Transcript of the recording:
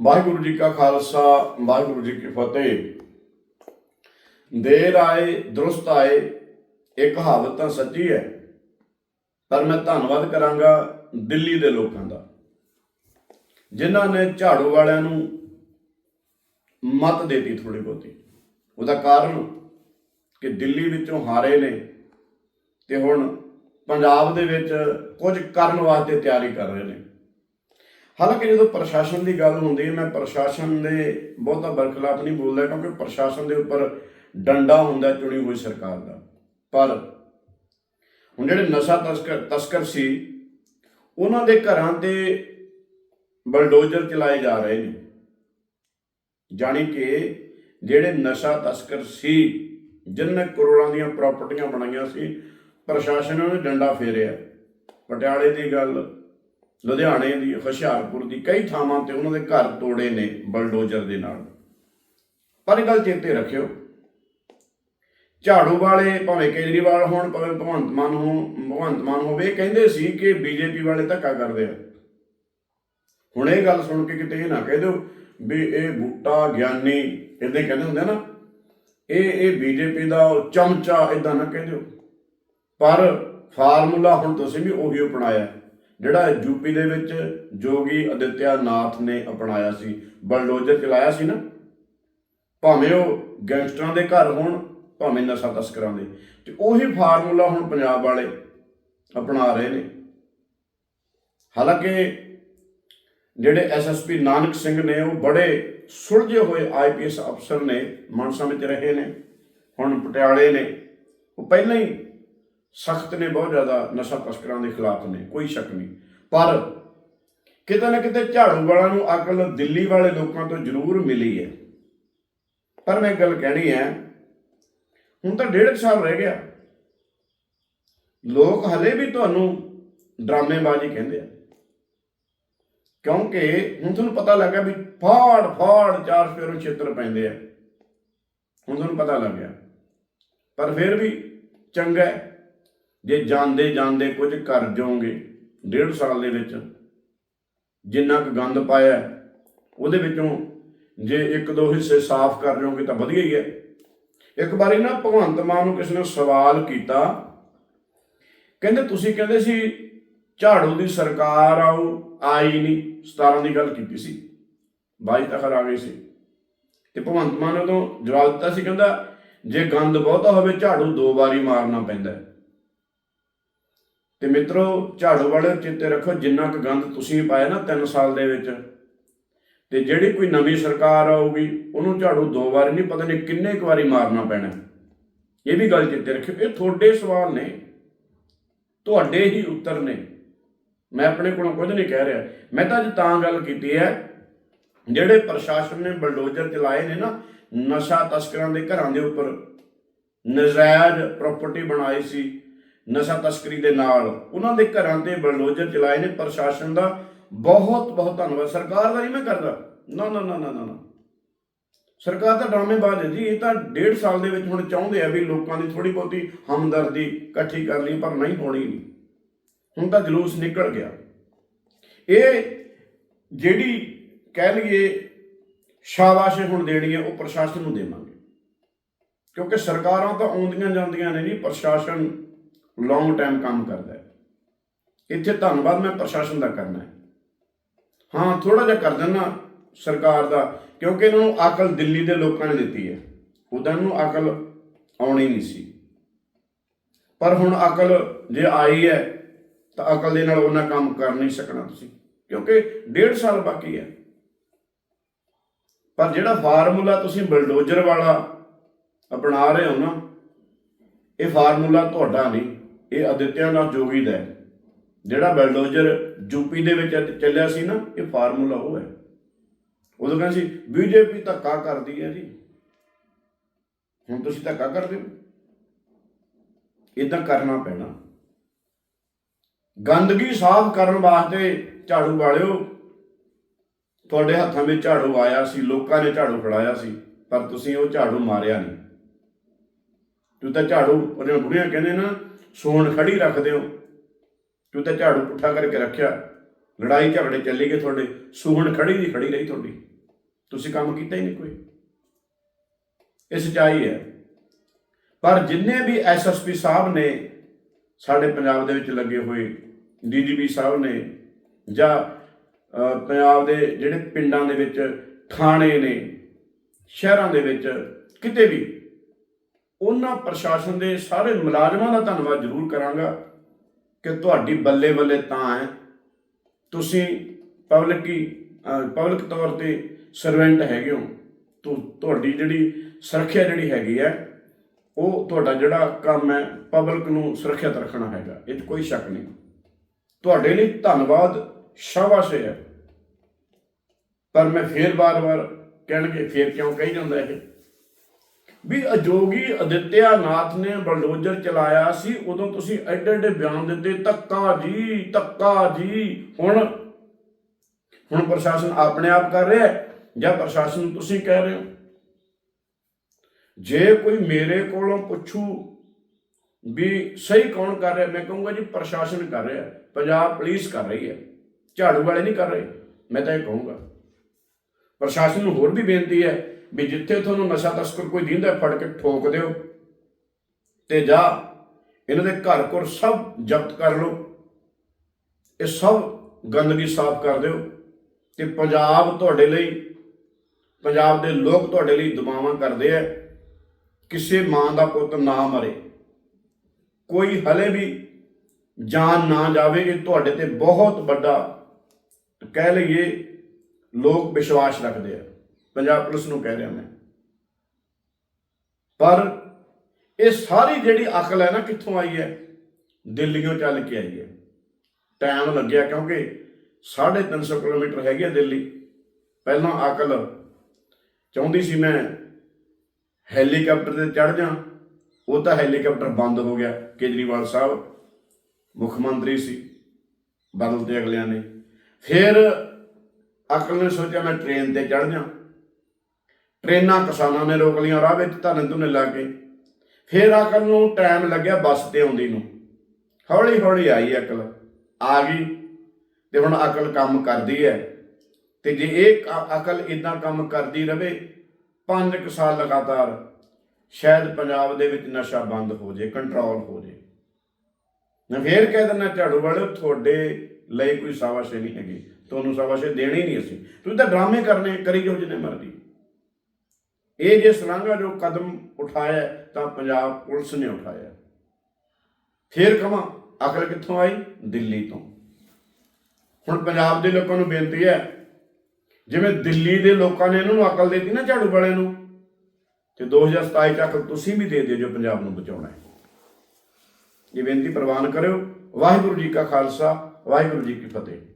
ਵਾਹਿਗੁਰੂ ਜੀ ਕਾ ਖਾਲਸਾ, ਵਾਹਿਗੁਰੂ ਜੀ ਕੀ ਫਤਿਹ। ਦੇਰ ਆਏ, ਦਰੁਸਤ ਆਏ ਇਹ ਕਹਾਵਤ ਤਾਂ ਸੱਚੀ ਹੈ, ਪਰ ਮੈਂ ਧੰਨਵਾਦ ਕਰਾਂਗਾ ਦਿੱਲੀ ਦੇ ਲੋਕਾਂ ਦਾ, ਜਿਨ੍ਹਾਂ ਨੇ ਝਾੜੂ ਵਾਲਿਆਂ ਨੂੰ ਮਤ ਦੇਤੀ ਥੋੜੀ ਬਹੁਤੀ। ਉਹਦਾ ਕਾਰਨ ਕਿ ਦਿੱਲੀ ਵਿੱਚੋਂ ਹਾਰੇ ਨੇ ਤੇ ਹੁਣ ਪੰਜਾਬ ਦੇ ਵਿੱਚ ਕੁਝ ਕਰਨ ਵਾਸਤੇ ਤਿਆਰੀ ਕਰ ਰਹੇ ਨੇ। ਹਾਲਾਂਕਿ ਜਦੋਂ ਪ੍ਰਸ਼ਾਸਨ ਦੀ ਗੱਲ ਹੁੰਦੀ ਹੈ, ਮੈਂ ਪ੍ਰਸ਼ਾਸਨ ਦੇ ਬਹੁਤਾ ਬਰਖਲਾਫ ਨਹੀਂ ਬੋਲਦਾ, ਕਿਉਂਕਿ ਪ੍ਰਸ਼ਾਸਨ ਦੇ ਉੱਪਰ ਡੰਡਾ ਹੁੰਦਾ ਚੁਣੀ ਹੋਈ ਸਰਕਾਰ ਦਾ। ਪਰ ਹੁਣ ਜਿਹੜੇ ਨਸ਼ਾ ਤਸਕਰ ਤਸਕਰ ਸੀ, ਉਹਨਾਂ ਦੇ ਘਰਾਂ ਤੇ ਬਲਡੋਜ਼ਰ ਚਲਾਏ ਜਾ ਰਹੇ ਨੇ। ਜਾਣੀ ਕਿ ਜਿਹੜੇ ਨਸ਼ਾ ਤਸਕਰ ਸੀ, ਜਿਨ੍ਹਾਂ ਕਰੋੜਾਂ ਦੀਆਂ ਪ੍ਰਾਪਰਟੀਆਂ ਬਣਾਈਆਂ ਸੀ, ਪ੍ਰਸ਼ਾਸਨ ਨੇ ਡੰਡਾ ਫੇਰਿਆ। ਪਟਿਆਲੇ ਦੀ ਗੱਲ ਲੁਧਿਆਣੇ ਦੀ ਹੁਸ਼ਿਆਰਪੁਰ ਦੀ ਕਈ ਥਾਵਾਂ ਤੇ ਉਹਨਾਂ ਦੇ ਘਰ ਤੋੜੇ ਨੇ ਬਲਡੋਜ਼ਰ ਦੇ ਨਾਲ। ਪਰ ਇਹ ਗੱਲ ਚੇਤੇ ਰੱਖਿਓ। ਝਾੜੂ ਵਾਲੇ ਭਾਵੇਂ ਕੇਜਰੀਵਾਲ ਹੋਣ, ਭਾਵੇਂ ਭਗਵੰਤ ਮਾਨ ਹੋਣ, ਭਗਵੰਤ ਮਾਨ ਹੋਵੇ, ਇਹ ਕਹਿੰਦੇ ਸੀ ਕਿ ਬੀਜੇਪੀ ਵਾਲੇ ਧੱਕਾ ਕਰਦੇ ਆ। ਹੁਣ ਇਹ ਗੱਲ ਸੁਣ ਕੇ ਕਿਤੇ ਇਹ ਨਾ ਕਹਿ ਦਿਓ ਵੀ ਇਹ ਬੂਟਾ ਗਿਆਨੀ ਇਦਾਂ ਹੀ ਕਹਿੰਦੇ ਹੁੰਦੇ ਨਾ, ਇਹ ਇਹ ਬੀਜੇਪੀ ਦਾ ਚਮਚਾ ਇਦਾਂ ਨਾ ਕਹਿ ਦਿਓ। ਪਰ ਫਾਰਮੂਲਾ ਹੁਣ ਤੁਸੀਂ ਵੀ ਉਹੀ ਅਪਣਾਇਆ। ਜਿਹੜਾ ਯੂਪੀ ਦੇ ਵਿੱਚ ਜੋਗੀ ਅਦਿੱਤਿਆ ਨਾਥ ਨੇ ਅਪਣਾਇਆ ਸੀ, ਬਲਡੋਜ਼ਰ ਚਲਾਇਆ ਸੀ ਨਾ, ਭਾਵੇਂ ਉਹ ਗੈਂਗਸਟਰਾਂ ਦੇ ਘਰ ਹੋਣ, ਭਾਵੇਂ ਨਸ਼ਾ ਤਸਕਰਾਂ ਦੇ, ਤੇ ਉਹੀ ਫਾਰਮੂਲਾ ਹੁਣ ਪੰਜਾਬ ਵਾਲੇ ਅਪਣਾ ਰਹੇ ਨੇ। ਹਾਲਾਂਕਿ ਜਿਹੜੇ ਐਸਐਸਪੀ ਨਾਨਕ ਸਿੰਘ ਨੇ, ਉਹ ਬੜੇ ਸੁਲਝੇ ਹੋਏ ਆਈਪੀਐਸ ਅਫਸਰ ਨੇ, ਮਨਸਾ ਵਿੱਚ ਰਹੇ ਨੇ, ਹੁਣ ਪਟਿਆਲੇ ਨੇ, ਉਹ ਪਹਿਲਾਂ ਹੀ ਸਖਤ ਨੇ, ਬਹੁਤ ਜ਼ਿਆਦਾ ਨਸ਼ਾ ਤਸਕਰਾਂ ਦੇ ਖਿਲਾਫ ਨੇ, ਕੋਈ ਸ਼ੱਕ ਨਹੀਂ। ਪਰ ਕਿਤੇ ਨਾ ਕਿਤੇ ਝਾੜੂ ਵਾਲਾਂ ਨੂੰ ਅਕਲ ਦਿੱਲੀ ਵਾਲੇ ਲੋਕਾਂ ਤੋਂ ਜ਼ਰੂਰ ਮਿਲੀ ਹੈ। ਪਰ ਮੈਂ ਗੱਲ ਕਹਿਣੀ ਹੈ, ਹੁਣ ਤਾਂ ਡੇਢ ਕੁ ਸਾਲ ਰਹਿ ਗਿਆ। ਲੋਕ ਹਲੇ ਵੀ ਤੁਹਾਨੂੰ ਡਰਾਮੇਬਾਜ਼ੀ ਕਹਿੰਦੇ ਆ। ਕਿਉਂਕਿ ਹੁਣ ਤੁਹਾਨੂੰ ਪਤਾ ਲੱਗਾ ਵੀ ਫਾੜ ਫਾੜ ਚਾਰ ਫੇਰੋਂ ਛੇਤਰ ਪੈਂਦੇ ਆ। ਹੁਣ ਤੁਹਾਨੂੰ ਪਤਾ ਲੱਗ ਗਿਆ। ਪਰ ਫਿਰ ਵੀ ਚੰਗਾ ਹੈ। ਜੇ ਜਾਂਦੇ ਜਾਂਦੇ ਕੁਝ ਕਰ ਜਾਓਗੇ ਡੇਢ ਸਾਲ ਦੇ ਵਿੱਚ ਜਿੰਨਾ ਕੁ ਗੰਦ ਪਾਇਆ, ਉਹਦੇ ਵਿੱਚੋਂ ਜੇ ਇੱਕ ਦੋ ਹਿੱਸੇ ਸਾਫ਼ ਕਰ ਜਾਓਗੇ ਤਾਂ ਵਧੀਆ ਹੀ ਹੈ। ਇੱਕ ਵਾਰੀ ਨਾ ਭਗਵੰਤ ਮਾਨ ਨੂੰ ਕਿਸੇ ਨੇ ਸਵਾਲ ਕੀਤਾ, ਕਹਿੰਦੇ ਤੁਸੀਂ ਕਹਿੰਦੇ ਸੀ ਝਾੜੂ ਦੀ ਸਰਕਾਰ ਆਉ ਆਈ ਨਹੀਂ 17 ਦੀ ਗੱਲ ਕੀਤੀ ਸੀ 22 ਤੱਕ ਆ ਗਈ ਸੀ। ਤੇ ਭਗਵੰਤ ਮਾਨ ਨੇ ਉਦੋਂ ਜਵਾਬ ਦਿੱਤਾ ਸੀ, ਕਹਿੰਦਾ ਜੇ ਗੰਦ ਬਹੁਤਾ ਹੋਵੇ ਝਾੜੂ ਦੋ ਵਾਰੀ ਮਾਰਨਾ ਪੈਂਦਾ ਤੇ ਮਿੱਤਰੋ, ਝਾੜੂ ਵਾਲੇ ਚਿੱਤੇ ਰੱਖੋ, ਜਿੰਨਾ ਕੁ ਗੰਦ ਤੁਸੀਂ ਪਾਇਆ ਨਾ 3 ਸਾਲ ਦੇ ਵਿੱਚ। ਤੇ ਜਿਹੜੀ ਕੋਈ ਨਵੀਂ ਸਰਕਾਰ ਆਊਗੀ, ਉਹਨੂੰ ਝਾੜੂ ਦੋ ਵਾਰ ਨਹੀਂ, ਪਤਾ ਨਹੀਂ ਕਿੰਨੇ ਕੁ ਵਾਰੀ ਮਾਰਨਾ ਪੈਣਾ। ਇਹ ਵੀ ਗੱਲ ਚਿੱਤੇ ਰੱਖਿਓ। ਇਹ ਤੁਹਾਡੇ ਸਵਾਲ ਨੇ। ਤੁਹਾਡੇ ਹੀ ਉੱਤਰ ਨੇ। ਮੈਂ ਆਪਣੇ ਕੋਲੋਂ ਕੁਝ ਨਹੀਂ ਕਹਿ ਰਿਹਾ। ਮੈਂ ਤਾਂ ਅੱਜ ਤਾਂ ਗੱਲ ਕੀਤੀ ਹੈ, ਜਿਹੜੇ ਪ੍ਰਸ਼ਾਸਨ ਨੇ ਬਲਡੋਜ਼ਰ ਚਲਾਏ ਨੇ ਨਾ, ਨਸ਼ਾ ਤਸਕਰਾਂ ਦੇ ਘਰਾਂ ਦੇ ਉੱਪਰ, ਨਜਾਇਜ਼ ਪ੍ਰਾਪਰਟੀ ਬਣਾਈ ਸੀ। ਨਸ਼ਾ ਤਸਕਰੀ ਦੇ ਨਾਲ ਉਹਨਾਂ ਦੇ ਘਰਾਂ ਤੇ ਬਲਡੋਜ਼ਰ ਚਲਾਏ ਨੇ। ਪ੍ਰਸ਼ਾਸਨ ਦਾ ਬਹੁਤ ਬਹੁਤ ਧੰਨਵਾਦ। ਸਰਕਾਰ ਦਾ ਨਹੀਂ ਮੈਂ ਕਰਦਾ। ਨਾ ਨਾ ਨਾ ਨਾ ਨਾ ਸਰਕਾਰ ਤਾਂ ਡਰਾਮੇਬਾਜ਼ ਹੈ ਜੀ। ਇਹ ਤਾਂ ਡੇਢ ਸਾਲ ਦੇ ਵਿੱਚ ਹੁਣ ਚਾਹੁੰਦੇ ਆ ਵੀ ਲੋਕਾਂ ਦੀ ਥੋੜੀ ਬਹੁਤੀ ਹਮਦਰਦੀ ਇਕੱਠੀ ਕਰ ਲਈ, ਪਰ ਨਹੀਂ ਹੋਣੀ ਨਹੀਂ ਹੁਣ ਤਾਂ ਜਲੂਸ ਨਿਕਲ ਗਿਆ। ਇਹ ਜਿਹੜੀ ਕਹਿ ਲਈਏ ਸ਼ਾਬਾਸ਼ ਹੁਣ ਦੇਣੀ ਹੈ, ਉਹ ਪ੍ਰਸ਼ਾਸਨ ਨੂੰ ਦੇਵਾਂਗੇ। ਕਿਉਂਕਿ ਸਰਕਾਰਾਂ ਤਾਂ ਆਉਂਦੀਆਂ ਜਾਂਦੀਆਂ ਨੇ ਜੀ। ਪ੍ਰਸ਼ਾਸਨ ਲੌਂਗ ਟਾਈਮ ਕੰਮ ਕਰਦਾ ਹੈ। ਇੱਥੇ ਧੰਨਵਾਦ ਮੈਂ ਪ੍ਰਸ਼ਾਸਨ ਦਾ ਕਰਨਾ ਹੈ। ਹਾਂ ਥੋੜਾ ਜਿਹਾ ਕਰ ਦੇਣਾ ਸਰਕਾਰ ਦਾ, ਕਿਉਂਕਿ ਇਹਨਾਂ ਨੂੰ ਅਕਲ ਦਿੱਲੀ ਦੇ ਲੋਕਾਂ ਨੇ ਦਿੱਤੀ ਹੈ। ਉਦੋਂ ਨੂੰ ਅਕਲ ਆਉਣੀ ਨਹੀਂ ਸੀ। ਪਰ ਹੁਣ ਅਕਲ ਜੇ ਆਈ ਹੈ, ਤਾਂ ਅਕਲ ਦੇ ਨਾਲ ਉਹਨਾਂ ਕੰਮ ਕਰ ਨਹੀਂ ਸਕਣਾ ਤੁਸੀਂ, ਕਿਉਂਕਿ ਡੇਢ ਸਾਲ ਬਾਕੀ ਹੈ। ਪਰ ਜਿਹੜਾ ਫਾਰਮੂਲਾ ਤੁਸੀਂ ਬਲਡੋਜ਼ਰ ਵਾਲਾ ਅਪਣਾ ਰਹੇ ਹੋ ਨਾ, ਇਹ ਫਾਰਮੂਲਾ ਤੁਹਾਡਾ ਨਹੀਂ। ਇਹ ਅਦਿੱਤਿਆਨਾਥ ਜੋਗੀ ਦਾ ਹੈ। ਜਿਹੜਾ ਬਲਡੋਜ਼ਰ ਯੂਪੀ ਦੇ ਵਿੱਚ ਚੱਲਿਆ ਸੀ ਨਾ, ਇਹ ਫਾਰਮੂਲਾ ਉਹ ਹੈ। ਉਦੋਂ ਕਹਿੰਦੇ ਸੀ ਬੀਜੇਪੀ ਧੱਕਾ ਕਰਦੀ ਹੈ ਜੀ। ਹੁਣ ਤੁਸੀਂ ਧੱਕਾ ਕਰਦੇ ਹੋ। ਇਦਾਂ ਕਰਨਾ ਪੈਣਾ। ਗੰਦਗੀ ਸਾਫ਼ ਕਰਨ ਵਾਸਤੇ ਝਾੜੂ ਵਾਲਿਓ, ਤੁਹਾਡੇ ਹੱਥਾਂ ਵਿੱਚ ਝਾੜੂ ਆਇਆ ਸੀ, ਲੋਕਾਂ ਨੇ ਝਾੜੂ ਫੜਾਇਆ ਸੀ, ਪਰ ਤੁਸੀਂ ਉਹ ਝਾੜੂ ਮਾਰਿਆ ਨਹੀਂ। ਤੂੰ ਤਾਂ ਝਾੜੂ ਉਹਨੇ ਬੁੜੀਆਂ ਕਹਿੰਦੇ ਨਾ ਸੋਣ ਖੜੀ ਰੱਖਦੇ ਹੋ। ਤੂੰ ਤਾਂ ਝਾੜੂ ਪੁੱਠਾ ਕਰਕੇ ਰੱਖਿਆ। ਲੜਾਈ ਝਗੜੇ ਚੱਲੀ ਗਏ ਤੁਹਾਡੇ। ਸੂਹਣ ਖੜੀ ਦੀ ਖੜੀ ਰਹੀ ਤੁਹਾਡੀ। ਤੁਸੀਂ ਕੰਮ ਕੀਤਾ ਹੀ ਨਹੀਂ ਕੋਈ। ਇਹ ਸੱਚਾਈ ਹੈ। ਪਰ ਜਿੰਨੇ ਵੀ ਐਸਐਸਪੀ ਸਾਹਿਬ ਨੇ ਸਾਡੇ ਪੰਜਾਬ ਦੇ ਵਿੱਚ ਲੱਗੇ ਹੋਏ ਡੀਜੀਪੀ ਸਾਹਿਬ ਨੇ ਜਾਂ ਪੰਜਾਬ ਦੇ ਜਿਹੜੇ ਪਿੰਡਾਂ ਦੇ ਵਿੱਚ ਥਾਣੇ ਨੇ, ਸ਼ਹਿਰਾਂ ਦੇ ਵਿੱਚ ਕਿਤੇ ਵੀ ਉਹਨਾਂ ਪ੍ਰਸ਼ਾਸਨ ਦੇ ਸਾਰੇ ਮੁਲਾਜ਼ਮਾਂ ਦਾ ਧੰਨਵਾਦ ਜ਼ਰੂਰ ਕਰਾਂਗਾ ਕਿ ਤੁਹਾਡੀ ਬੱਲੇ ਬੱਲੇ ਤਾਂ ਹੈ। ਤੁਸੀਂ ਪਬਲਿਕ ਕੀ ਪਬਲਿਕ ਤੌਰ ਤੇ ਸਰਵੈਂਟ ਹੈਗੇ ਹੋ। ਤੁ- ਤੁਹਾਡੀ ਜਿਹੜੀ ਸੁਰੱਖਿਆ ਜਿਹੜੀ ਹੈਗੀ ਹੈ, ਉਹ ਤੁਹਾਡਾ ਜਿਹੜਾ ਕੰਮ ਹੈ, ਪਬਲਿਕ ਨੂੰ ਸੁਰੱਖਿਅਤ ਰੱਖਣਾ ਹੈਗਾ। ਇਹ 'ਚ ਕੋਈ ਸ਼ੱਕ ਨਹੀਂ। ਤੁਹਾਡੇ ਲਈ ਧੰਨਵਾਦ ਸ਼ਾਬਾਸ਼ ਹੈ। ਪਰ ਮੈਂ ਫੇਰ ਬਾਰ-ਬਾਰ ਕਹਿਣਗੇ, ਫੇਰ ਕਿਉਂ ਕਹੀ ਜਾਂਦਾ ਇਹ? ਵੀ ਅਜੋਗੀ ਅਦਿੱਤਿਆ ਨਾਥ ਨੇ ਬਲਡੋਜ਼ਰ ਚਲਾਇਆ ਸੀ, ਉਦੋਂ ਤੁਸੀਂ ਐਡੇ ਐਡੇ ਬਿਆਨ ਦਿੱਤੇ, ਧੱਕਾ ਜੀ ਧੱਕਾ ਜੀ। ਹੁਣ ਹੁਣ ਪ੍ਰਸ਼ਾਸਨ ਆਪਣੇ ਆਪ ਕਰ ਰਿਹਾ ਹੈ, ਜਾਂ ਪ੍ਰਸ਼ਾਸਨ ਤੁਸੀਂ ਕਹਿ ਰਹੇ ਹੋ? ਜੇ ਕੋਈ ਮੇਰੇ ਕੋਲੋਂ ਪੁੱਛੂ ਵੀ ਸਹੀ ਕੌਣ ਕਰ ਰਿਹਾ, ਮੈਂ ਕਹੂੰਗਾ ਜੀ ਪ੍ਰਸ਼ਾਸਨ ਕਰ ਰਿਹਾ ਪੰਜਾਬ ਪੁਲਿਸ ਕਰ ਰਹੀ ਹੈ, ਝਾੜੂ ਵਾਲੇ ਨਹੀਂ ਕਰ ਰਹੇ, ਮੈਂ ਤਾਂ ਇਹ ਕਹੂੰਗਾ। ਪ੍ਰਸ਼ਾਸਨ ਨੂੰ ਹੋਰ ਵੀ ਬੇਨਤੀ ਹੈ ਵੀ ਜਿੱਥੇ ਤੁਹਾਨੂੰ ਨਸ਼ਾ ਤਸਕਰ ਕੋਈ ਦਿੰਦਾ ਫੜ ਕੇ ਠੋਕ ਦਿਓ। ਤੇ ਜਾ, ਇਹਨਾਂ ਦੇ ਘਰ ਘਰ ਸਭ ਜ਼ਬਤ ਕਰ ਲਓ। ਇਹ ਸਭ ਗੰਦਗੀ ਸਾਫ਼ ਕਰ ਦਿਓ। ਤੇ ਪੰਜਾਬ ਤੁਹਾਡੇ ਲਈ, ਪੰਜਾਬ ਦੇ ਲੋਕ ਤੁਹਾਡੇ ਲਈ ਦੁਆਵਾਂ ਕਰਦੇ ਆ। ਕਿਸੇ ਮਾਂ ਦਾ ਪੁੱਤ ਨਾ ਮਰੇ। ਕੋਈ ਹਲੇ ਵੀ ਜਾਨ ਨਾ ਜਾਵੇ, ਇਹ ਤੁਹਾਡੇ ਤੇ ਬਹੁਤ ਵੱਡਾ, ਕਹਿ ਲਈਏ, ਲੋਕ ਵਿਸ਼ਵਾਸ ਰੱਖਦੇ ਆ। ਪੰਜਾਬ ਪੁਲਿਸ ਨੂੰ ਕਹਿ ਰਿਹਾ ਮੈਂ। ਪਰ ਇਹ ਸਾਰੀ ਜਿਹੜੀ ਅਕਲ ਹੈ ਨਾ ਕਿੱਥੋਂ ਆਈ ਹੈ? ਦਿੱਲੀੋਂ ਚੱਲ ਕੇ ਆਈ ਹੈ। ਟਾਈਮ ਲੱਗਿਆ ਕਿਉਂਕਿ 350 ਕਿਲੋਮੀਟਰ ਹੈਗੀ ਹੈ ਦਿੱਲੀ। ਪਹਿਲਾਂ ਅਕਲ ਚਾਹੁੰਦੀ ਸੀ ਮੈਂ ਹੈਲੀਕਾਪਟਰ ਤੇ ਚੜ ਜਾ ਉਹ ਤਾਂ ਹੈਲੀਕਾਪਟਰ ਬੰਦ ਹੋ ਗਿਆ, ਕੇਜਰੀਵਾਲ ਸਾਹਿਬ ਮੁੱਖ ਮੰਤਰੀ ਸੀ, ਬਦਲ ਤੇ ਅਗਲਿਆਂ ਨੇ। ਫਿਰ ਅਕਲ ਨੇ ਸੋਚਿਆ ਮੈਂ ਟ੍ਰੇਨ ਤੇ ਚੜ ਜਾ ਟ੍ਰੇਨਾਂ, ਕਿਸਾਨਾਂ ਨੇ ਰੋਕ ਲਈਆਂ, ਰਾਹ ਵਿੱਚ ਧਰਨ ਧੁਨੇ ਲੱਗ ਗਏ ਫਿਰ ਅਕਲ ਨੂੰ ਟਾਈਮ ਲੱਗਿਆ ਬੱਸ ਤੇ ਆਉਂਦੀ ਨੂੰ। ਹੌਲੀ ਹੌਲੀ ਆਈ ਅਕਲ। ਆ ਗਈ ਤੇ ਹੁਣ ਅਕਲ ਕੰਮ ਕਰਦੀ ਹੈ। ਤੇ ਜੇ ਇਹ ਅਕਲ ਇਦਾਂ ਕੰਮ ਕਰਦੀ ਰਵੇ, ਪੰਜ ਕੁ ਸਾਲ ਲਗਾਤਾਰ, ਸ਼ਾਇਦ ਪੰਜਾਬ ਦੇ ਵਿੱਚ ਨਸ਼ਾ ਬੰਦ ਹੋ ਜੇ ਕੰਟਰੋਲ ਹੋ ਜੇ। ਮੈਂ ਫੇਰ ਕਹਿ ਦਿੰਦਾ, ਝਾੜੂ ਵਾਲੇ ਤੁਹਾਡੇ ਲਈ ਕੋਈ ਸਾਵਾਸ਼ੇ ਨਹੀਂ ਹੈਗੀ। ਤੁਹਾਨੂੰ ਸਾਵਾਸ਼ੇ ਦੇਣੀ ਨਹੀਂ ਅਸੀਂ। ਤੁਸੀਂ ਤਾਂ ਡਰਾਮੇ ਕਰਨੇ, ਕਰੀ ਜੋ ਜਿੰਨੇ ਮਰਜ਼ੀ। ਇਹ ਜੇ ਸਲਾਂਘਾ ਜੋ ਕਦਮ ਉਠਾਇਆ ਤਾਂ ਪੰਜਾਬ ਪੁਲਿਸ ਨੇ ਉਠਾਇਆ ਹੈ। ਫੇਰ ਕਹਾਂ ਅਕਲ ਕਿੱਥੋਂ ਆਈ? ਦਿੱਲੀ ਤੋਂ। ਹੁਣ ਪੰਜਾਬ ਦੇ ਲੋਕਾਂ ਨੂੰ ਬੇਨਤੀ ਹੈ, ਜਿਵੇਂ ਦਿੱਲੀ ਦੇ ਲੋਕਾਂ ਨੇ ਇਹਨਾਂ ਨੂੰ ਅਕਲ ਦਿੱਤੀ ਨਾ ਝਾੜੂ ਵਾਲਿਆਂ ਨੂੰ, ਤੇ 2027 ਚ ਅਕਲ ਤੁਸੀਂ ਵੀ ਦੇ ਦਿਓ ਜੋ ਪੰਜਾਬ ਨੂੰ ਬਚਾਉਣਾ ਹੈ। ਇਹ ਬੇਨਤੀ ਪ੍ਰਵਾਨ ਕਰਿਓ। ਵਾਹਿਗੁਰੂ ਜੀ ਕਾ ਖਾਲਸਾ, ਵਾਹਿਗੁਰੂ ਜੀ ਕੀ ਫਤਿਹ।